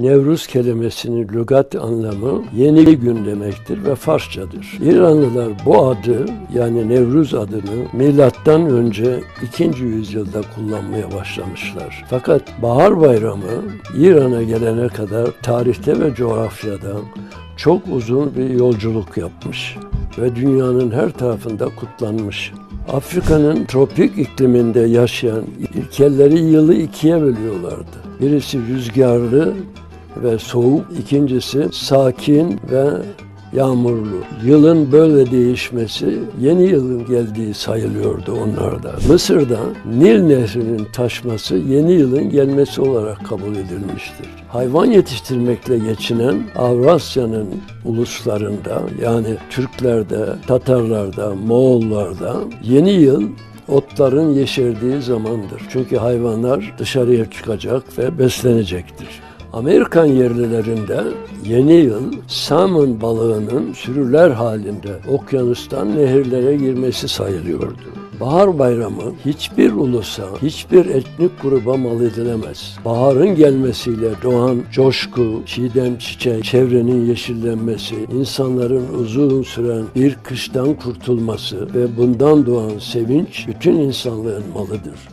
Nevruz kelimesinin lügat anlamı yeni gün demektir ve Farsçadır. İranlılar bu adı yani Nevruz adını milattan önce 2. yüzyılda kullanmaya başlamışlar. Fakat Bahar Bayramı İran'a gelene kadar tarihte ve coğrafyada çok uzun bir yolculuk yapmış ve dünyanın her tarafında kutlanmış. Afrika'nın tropik ikliminde yaşayan ilkelleri yılı ikiye bölüyorlardı. Birisi rüzgarlı ve soğuk, ikincisi sakin ve yağmurlu. Yılın böyle değişmesi yeni yılın geldiği sayılıyordu onlarda. Mısır'da Nil Nehri'nin taşması yeni yılın gelmesi olarak kabul edilmiştir. Hayvan yetiştirmekle geçinen Avrasya'nın uluslarında yani Türklerde, Tatarlarda, Moğollarda yeni yıl otların yeşerdiği zamandır. Çünkü hayvanlar dışarıya çıkacak ve beslenecektir. Amerikan yerlilerinde yeni yıl salmon balığının sürüler halinde okyanustan nehirlere girmesi sayılıyordu. Bahar bayramı hiçbir ulusa, hiçbir etnik gruba mal edilemez. Baharın gelmesiyle doğan coşku, çiğdem çiçek, çevrenin yeşillenmesi, insanların uzun süren bir kıştan kurtulması ve bundan doğan sevinç bütün insanlığın malıdır.